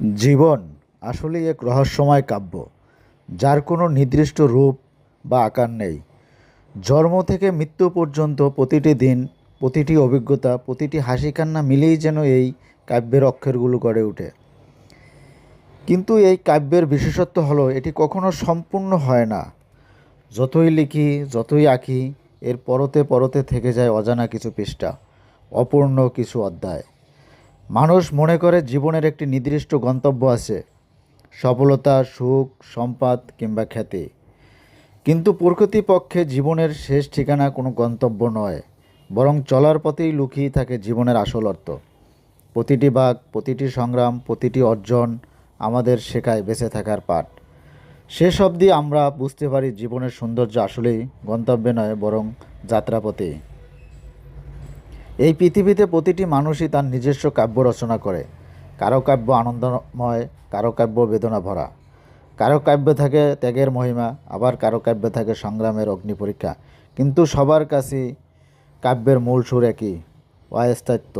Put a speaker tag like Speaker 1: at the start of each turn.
Speaker 1: জীবন আসলেই এক রহস্যময় কাব্য, যার কোনো নির্দিষ্ট রূপ বা আকার নেই। জন্ম থেকে মৃত্যু পর্যন্ত প্রতিটি দিন, প্রতিটি অভিজ্ঞতা, প্রতিটি হাসি কান্না মিলেই যেন এই কাব্যের অক্ষরগুলো গড়ে ওঠে। কিন্তু এই কাব্যের বিশেষত্ব হলো, এটি কখনো সম্পূর্ণ হয় না। যতই লিখি, যতই আঁকি, এর পরতে পরতে থেকে যায় অজানা কিছু পৃষ্ঠা, অপূর্ণ কিছু অধ্যায়। মানুষ মনে করে জীবনের একটি নির্দিষ্ট গন্তব্য আছে, সফলতা, সুখ, সম্পদ কিংবা খ্যাতি। কিন্তু প্রকৃতিপক্ষে জীবনের শেষ ঠিকানা কোনো গন্তব্য নয়, বরং চলার পথেই লুকিয়ে থাকে জীবনের আসল অর্থ। প্রতিটি বাঘ, প্রতিটি সংগ্রাম, প্রতিটি অর্জন আমাদের শেখায় বেঁচে থাকার পাঠ। শেষ অবধি আমরা বুঝতে পারি জীবনের সৌন্দর্য আসলেই গন্তব্যে নয়, বরং যাত্রাপথে এই পৃথিবীতে প্রতিটি মানুষই তার নিজস্ব কাব্য রচনা করে। কারও কাব্য আনন্দময়, কারও কাব্য বেদনা ভরা কারও কাব্য থাকে ত্যাগের মহিমা, আবার কারও কাব্য থাকে সংগ্রামের অগ্নি পরীক্ষা। কিন্তু সবার কাছে কাব্যের মূল সুর একই অস্থায়িত্ব